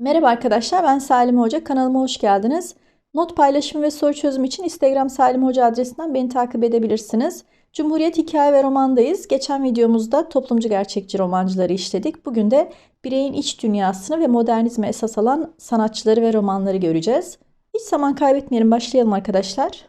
Merhaba arkadaşlar ben Salim Hoca kanalıma hoş geldiniz. Not paylaşımı ve soru çözümü için Instagram Salim Hoca adresinden beni takip edebilirsiniz. Cumhuriyet Hikaye ve Romandayız. Geçen videomuzda toplumcu gerçekçi romancıları işledik. Bugün de bireyin iç dünyasını ve modernizme esas alan sanatçıları ve romanları göreceğiz. Hiç zaman kaybetmeyelim başlayalım arkadaşlar.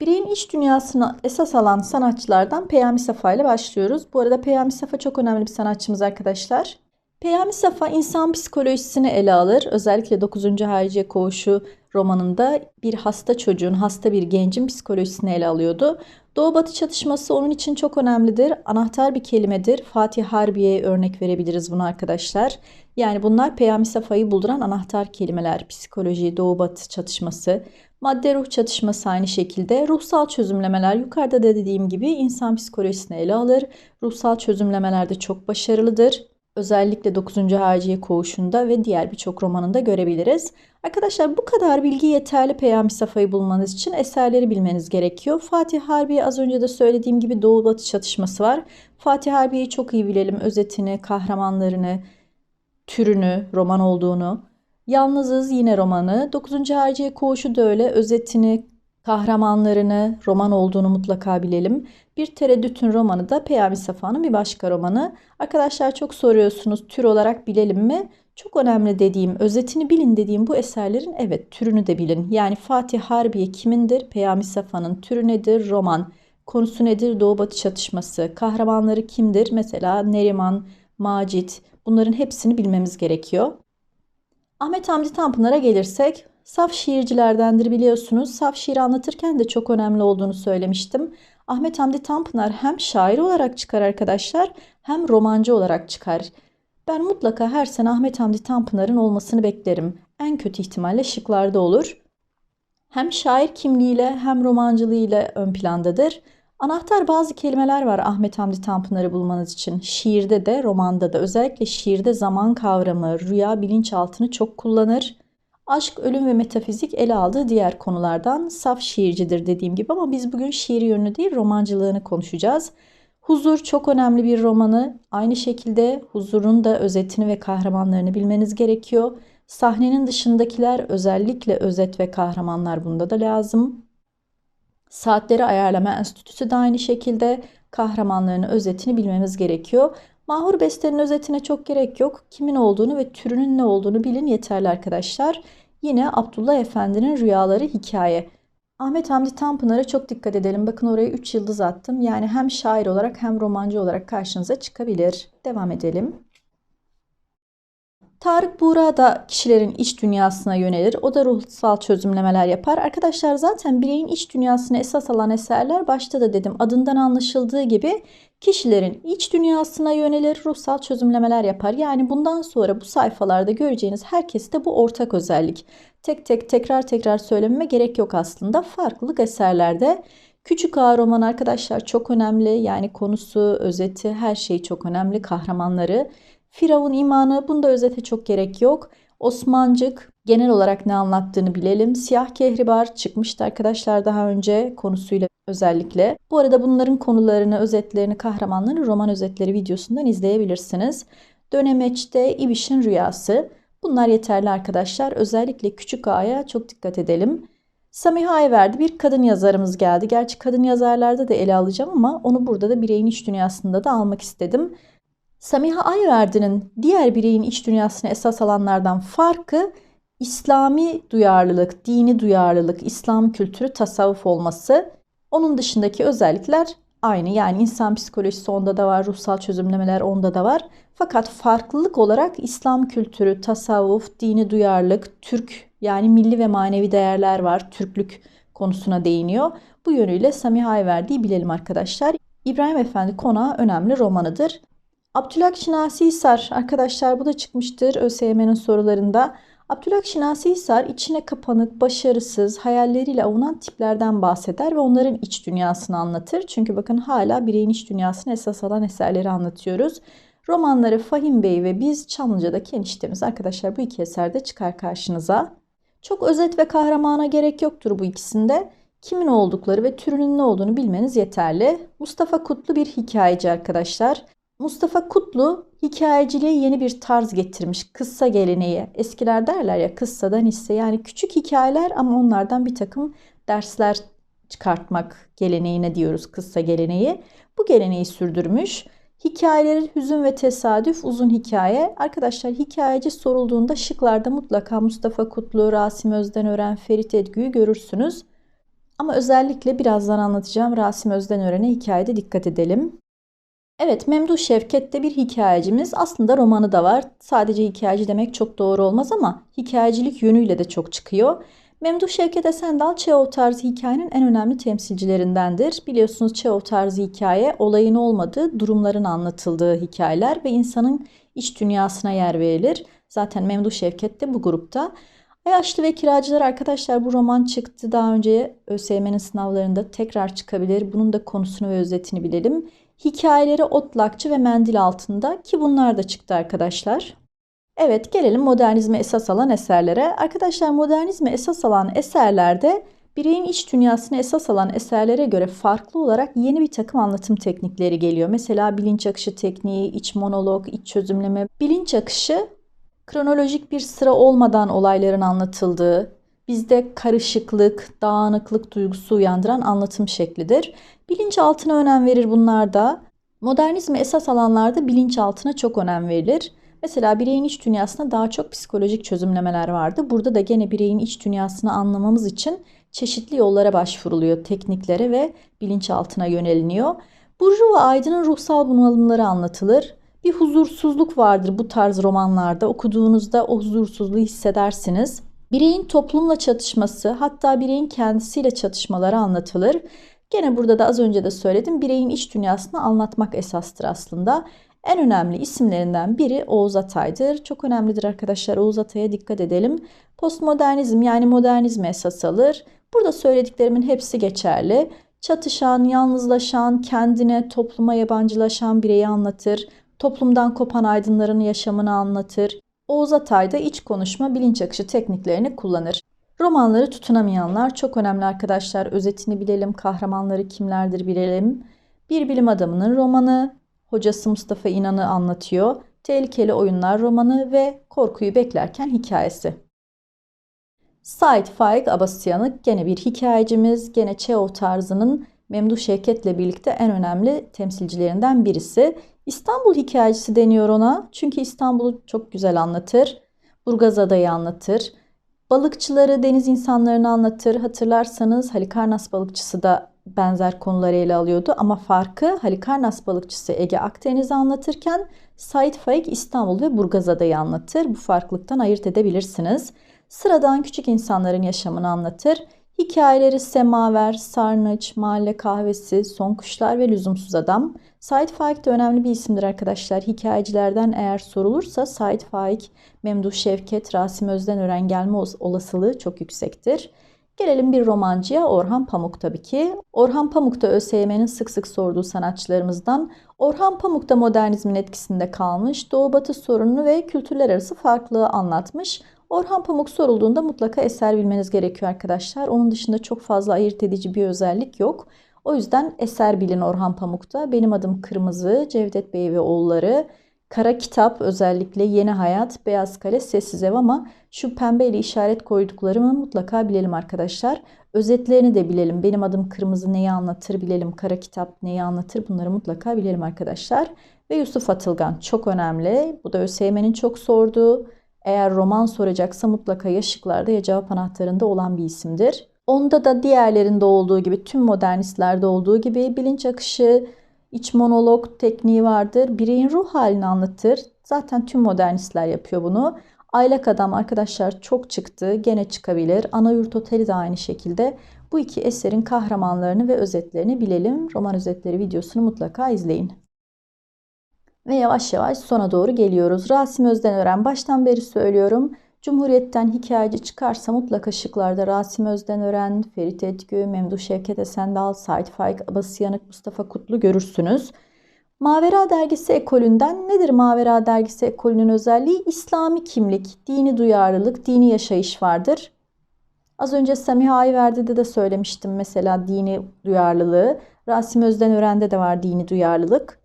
Bireyin iç dünyasını esas alan sanatçılardan Peyami Safa ile başlıyoruz. Bu arada Peyami Safa çok önemli bir sanatçımız arkadaşlar. Peyami Safa insan psikolojisini ele alır. Özellikle 9. Hariciye Koğuşu romanında bir hasta çocuğun, hasta bir gencin psikolojisini ele alıyordu. Doğu Batı çatışması onun için çok önemlidir. Anahtar bir kelimedir. Fatih Harbiye'ye örnek verebiliriz bunu arkadaşlar. Yani bunlar Peyami Safa'yı bulduran anahtar kelimeler. Psikoloji, Doğu Batı çatışması, madde ruh çatışması aynı şekilde. Ruhsal çözümlemeler yukarıda da dediğim gibi insan psikolojisini ele alır. Ruhsal çözümlemelerde çok başarılıdır özellikle 9. Harciye Koğuşu'nda ve diğer birçok romanında görebiliriz. Arkadaşlar bu kadar bilgi yeterli Peyami Safa'yı bulmanız için eserleri bilmeniz gerekiyor. Fatih Harbiye az önce de söylediğim gibi Doğu Batı çatışması var. Fatih Harbiye'yi çok iyi bilelim. Özetini, kahramanlarını, türünü, roman olduğunu. Yalnızız yine romanı. 9. Harciye Koğuşu da öyle. Özetini, kahramanlarını, roman olduğunu mutlaka bilelim. Bir Tereddütün romanı da Peyami Safa'nın bir başka romanı. Arkadaşlar çok soruyorsunuz tür olarak bilelim mi? Çok önemli dediğim, özetini bilin dediğim bu eserlerin evet türünü de bilin. Yani Fatih Harbiye kimindir? Peyami Safa'nın türü nedir? Roman. Konusu nedir? Doğu Batı çatışması. Kahramanları kimdir? Mesela Neriman, Macit. Bunların hepsini bilmemiz gerekiyor. Ahmet Hamdi Tanpınar'a gelirsek saf şiircilerdendir biliyorsunuz. Saf şiir anlatırken de çok önemli olduğunu söylemiştim. Ahmet Hamdi Tanpınar hem şair olarak çıkar arkadaşlar hem romancı olarak çıkar. Ben mutlaka her sene Ahmet Hamdi Tanpınar'ın olmasını beklerim. En kötü ihtimalle şıklarda olur. Hem şair kimliğiyle hem romancılığıyla ön plandadır. Anahtar bazı kelimeler var Ahmet Hamdi Tanpınar'ı bulmanız için. Şiirde de romanda da özellikle şiirde zaman kavramı, rüya bilinçaltını çok kullanır. Aşk, ölüm ve metafizik ele aldığı diğer konulardan saf şiircidir dediğim gibi ama biz bugün şiir yönünü değil romancılığını konuşacağız. Huzur çok önemli bir romanı. Aynı şekilde huzurun da özetini ve kahramanlarını bilmeniz gerekiyor. Sahnenin dışındakiler özellikle özet ve kahramanlar bunda da lazım. Saatleri Ayarlama Enstitüsü de aynı şekilde kahramanlarını özetini bilmemiz gerekiyor. Mahur bestenin özetine çok gerek yok. Kimin olduğunu ve türünün ne olduğunu bilin yeterli arkadaşlar. Yine Abdullah Efendi'nin rüyaları hikaye. Ahmet Hamdi Tanpınar'a çok dikkat edelim. Bakın oraya 3 yıldız attım. Yani hem şair olarak hem romancı olarak karşınıza çıkabilir. Devam edelim. Tarık Buğra da kişilerin iç dünyasına yönelir. O da ruhsal çözümlemeler yapar. Arkadaşlar zaten bireyin iç dünyasını esas alan eserler başta da dedim adından anlaşıldığı gibi kişilerin iç dünyasına yönelir, ruhsal çözümlemeler yapar. Yani bundan sonra bu sayfalarda göreceğiniz herkeste bu ortak özellik. Tek tek tekrar tekrar söylememe gerek yok aslında. Farklılık eserlerde Küçük Ağa roman arkadaşlar çok önemli. Yani konusu, özeti, her şey çok önemli. Kahramanları. Firavun imanı bunda özete çok gerek yok. Osmancık genel olarak ne anlattığını bilelim. Siyah Kehribar çıkmıştı arkadaşlar daha önce konusuyla özellikle. Bu arada bunların konularını, özetlerini, kahramanlarını roman özetleri videosundan izleyebilirsiniz. Dönemeçte İbiş'in rüyası. Bunlar yeterli arkadaşlar. Özellikle küçük A'ya çok dikkat edelim. Samiha Ayverdi bir kadın yazarımız geldi. Gerçi kadın yazarlarda da ele alacağım ama onu burada da bireyin iç dünyasında da almak istedim. Samiha Ayverdi'nin diğer bireyin iç dünyasını esas alanlardan farkı İslami duyarlılık, dini duyarlılık, İslam kültürü, tasavvuf olması. Onun dışındaki özellikler aynı. Yani insan psikolojisi onda da var, ruhsal çözümlemeler onda da var. Fakat farklılık olarak İslam kültürü, tasavvuf, dini duyarlılık, Türk yani milli ve manevi değerler var. Türklük konusuna değiniyor. Bu yönüyle Samiha Ayverdi'yi bilelim arkadaşlar. İbrahim Efendi Konağı önemli romanıdır. Abdülhak Şinasi Hisar arkadaşlar bu da çıkmıştır ÖSYM'nin sorularında. Abdülhak Şinasi Hisar içine kapanık, başarısız, hayalleriyle avunan tiplerden bahseder ve onların iç dünyasını anlatır. Çünkü bakın hala bireyin iç dünyasını esas alan eserleri anlatıyoruz. Romanları Fahim Bey ve Biz Çamlıca'daki eniştemiz arkadaşlar bu iki eserde çıkar karşınıza. Çok özet ve kahramana gerek yoktur bu ikisinde. Kimin oldukları ve türünün ne olduğunu bilmeniz yeterli. Mustafa Kutlu bir hikayeci arkadaşlar. Mustafa Kutlu hikayeciliğe yeni bir tarz getirmiş. Kıssa geleneği. Eskiler derler ya kıssadan hisse. Yani küçük hikayeler ama onlardan bir takım dersler çıkartmak geleneğine diyoruz kıssa geleneği. Bu geleneği sürdürmüş. Hikayeleri hüzün ve tesadüf uzun hikaye. Arkadaşlar hikayeci sorulduğunda şıklarda mutlaka Mustafa Kutlu, Rasim Özdenören, Ferit Edgü'yü görürsünüz. Ama özellikle birazdan anlatacağım Rasim Özdenören'e hikayede dikkat edelim. Evet Memduh Şevket de bir hikayecimiz. Aslında romanı da var. Sadece hikayeci demek çok doğru olmaz ama hikayecilik yönüyle de çok çıkıyor. Memduh Şevket Esendal Çehov tarzı hikayenin en önemli temsilcilerindendir. Biliyorsunuz Çehov tarzı hikaye olayın olmadığı, durumların anlatıldığı hikayeler ve insanın iç dünyasına yer verilir. Zaten Memduh Şevket de bu grupta. Ayaşlı ve Kiracılar arkadaşlar bu roman çıktı daha önce ÖSYM'nin sınavlarında tekrar çıkabilir. Bunun da konusunu ve özetini bilelim. Hikayeleri Otlakçı ve Mendil altında ki bunlar da çıktı arkadaşlar. Evet gelelim modernizme esas alan eserlere. Arkadaşlar modernizme esas alan eserlerde bireyin iç dünyasını esas alan eserlere göre farklı olarak yeni bir takım anlatım teknikleri geliyor. Mesela bilinç akışı tekniği, iç monolog, iç çözümleme. Bilinç akışı kronolojik bir sıra olmadan olayların anlatıldığı, bizde karışıklık, dağınıklık duygusu uyandıran anlatım şeklidir. Bilinçaltına önem verir bunlar da. Modernizme esas alanlarda bilinçaltına çok önem verilir. Mesela bireyin iç dünyasında daha çok psikolojik çözümlemeler vardı. Burada da gene bireyin iç dünyasını anlamamız için çeşitli yollara başvuruluyor, tekniklere ve bilinçaltına yöneliniyor. Burjuva aydının ruhsal bunalımları anlatılır. Bir huzursuzluk vardır bu tarz romanlarda. Okuduğunuzda o huzursuzluğu hissedersiniz. Bireyin toplumla çatışması, hatta bireyin kendisiyle çatışmaları anlatılır. Gene burada da az önce de söyledim. Bireyin iç dünyasını anlatmak esastır aslında. En önemli isimlerinden biri Oğuz Atay'dır. Çok önemlidir arkadaşlar. Oğuz Atay'a dikkat edelim. Postmodernizm yani modernizme esas alır. Burada söylediklerimin hepsi geçerli. Çatışan, yalnızlaşan, kendine, topluma yabancılaşan bireyi anlatır. Toplumdan kopan aydınların yaşamını anlatır. Oğuz Atay da iç konuşma, bilinç akışı tekniklerini kullanır. Romanları tutunamayanlar çok önemli arkadaşlar. Özetini bilelim, kahramanları kimlerdir bilelim. Bir bilim adamının romanı, hocası Mustafa İnan'ı anlatıyor. Tehlikeli Oyunlar romanı ve Korkuyu Beklerken hikayesi. Said Faik Abasyanık gene bir hikayecimiz, gene Çehov tarzının Memduh Şevket'le birlikte en önemli temsilcilerinden birisi. İstanbul hikayecisi deniyor ona çünkü İstanbul'u çok güzel anlatır. Burgazada'yı anlatır. Balıkçıları, deniz insanlarını anlatır. Hatırlarsanız Halikarnas balıkçısı da benzer konuları ele alıyordu ama farkı Halikarnas balıkçısı Ege Akdeniz'i anlatırken Said Faik İstanbul ve Burgazada'yı anlatır. Bu farklılıktan ayırt edebilirsiniz. Sıradan küçük insanların yaşamını anlatır. Hikayeleri Semaver, Sarnıç, Mahalle Kahvesi, Son Kuşlar ve Lüzumsuz Adam. Said Faik de önemli bir isimdir arkadaşlar. Hikayecilerden eğer sorulursa Said Faik, Memduh Şevket, Rasim Özdenören gelme olasılığı çok yüksektir. Gelelim bir romancıya Orhan Pamuk tabii ki. Orhan Pamuk da ÖSYM'nin sık sık sorduğu sanatçılarımızdan. Orhan Pamuk da modernizmin etkisinde kalmış. Doğu Batı sorununu ve kültürler arası farklılığı anlatmış. Orhan Pamuk sorulduğunda mutlaka eser bilmeniz gerekiyor arkadaşlar. Onun dışında çok fazla ayırt edici bir özellik yok. O yüzden eser bilin Orhan Pamuk'ta. Benim adım Kırmızı, Cevdet Bey ve oğulları, Kara Kitap özellikle Yeni Hayat, Beyaz Kale, Sessiz Ev ama şu pembe ile işaret koyduklarımı mutlaka bilelim arkadaşlar. Özetlerini de bilelim. Benim adım Kırmızı neyi anlatır bilelim. Kara Kitap neyi anlatır bunları mutlaka bilelim arkadaşlar. Ve Yusuf Atılgan çok önemli. Bu da ÖSYM'nin çok sorduğu. Eğer roman soracaksa mutlaka ya şıklarda ya cevap anahtarında olan bir isimdir. Onda da diğerlerinde olduğu gibi tüm modernistlerde olduğu gibi bilinç akışı, iç monolog tekniği vardır. Bireyin ruh halini anlatır. Zaten tüm modernistler yapıyor bunu. Aylak Adam arkadaşlar çok çıktı. Gene çıkabilir. Ana Yurt Oteli de aynı şekilde. Bu iki eserin kahramanlarını ve özetlerini bilelim. Roman özetleri videosunu mutlaka izleyin. Ve yavaş yavaş sona doğru geliyoruz. Rasim Özdenören baştan beri söylüyorum. Cumhuriyet'ten hikayeci çıkarsa mutlaka şıklarda Rasim Özdenören, Ferit Etgü, Memduh Şevket Esendal, Said Faik Abasıyanık, Mustafa Kutlu görürsünüz. Mavera Dergisi ekolünden nedir Mavera Dergisi ekolünün özelliği? İslami kimlik, dini duyarlılık, dini yaşayış vardır. Az önce Samiha Ayverdi'de de söylemiştim mesela dini duyarlılığı. Rasim Özdenören'de de var dini duyarlılık.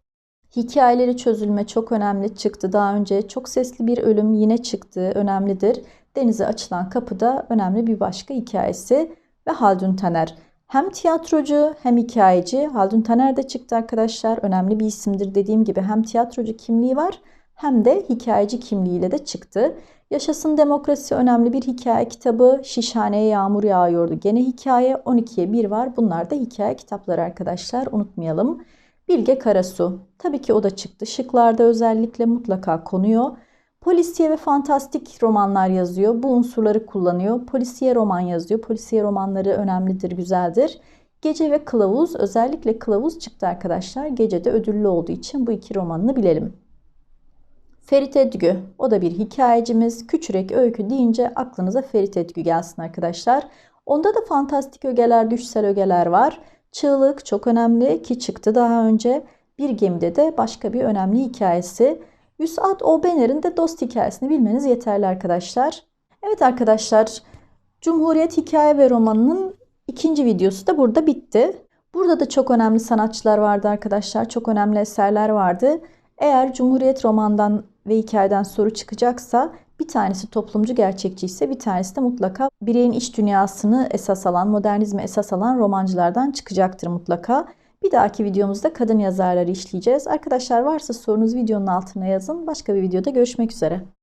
Hikayeleri çözülme çok önemli çıktı. Daha önce çok sesli bir ölüm yine çıktı. Önemlidir. Denize açılan kapıda önemli bir başka hikayesi ve Haldun Taner. Hem tiyatrocu hem hikayeci. Haldun Taner de çıktı arkadaşlar. Önemli bir isimdir. Dediğim gibi hem tiyatrocu kimliği var hem de hikayeci kimliğiyle de çıktı. Yaşasın Demokrasi önemli bir hikaye kitabı. Şişhaneye yağmur yağıyordu. Gene hikaye 12'ye 1 var. Bunlar da hikaye kitapları arkadaşlar. Unutmayalım. Bilge Karasu. Tabii ki o da çıktı. Şıklarda özellikle mutlaka konuyor. Polisiye ve fantastik romanlar yazıyor. Bu unsurları kullanıyor. Polisiye roman yazıyor. Polisiye romanları önemlidir, güzeldir. Gece ve Kılavuz, özellikle Kılavuz çıktı arkadaşlar. Gecede ödüllü olduğu için bu iki romanını bilelim. Ferit Edgü, o da bir hikayecimiz. Küçürek öykü deyince aklınıza Ferit Edgü gelsin arkadaşlar. Onda da fantastik ögeler, düşsel ögeler var. Çığlık çok önemli ki çıktı daha önce. Bir gemide de başka bir önemli hikayesi. Yusat Obener'in de dost hikayesini bilmeniz yeterli arkadaşlar. Evet arkadaşlar, Cumhuriyet Hikaye ve Romanı'nın ikinci videosu da burada bitti. Burada da çok önemli sanatçılar vardı arkadaşlar. Çok önemli eserler vardı. Eğer Cumhuriyet romandan ve hikayeden soru çıkacaksa bir tanesi toplumcu gerçekçi ise bir tanesi de mutlaka bireyin iç dünyasını esas alan, modernizmi esas alan romancılardan çıkacaktır mutlaka. Bir dahaki videomuzda kadın yazarları işleyeceğiz. Arkadaşlar varsa sorunuz videonun altına yazın. Başka bir videoda görüşmek üzere.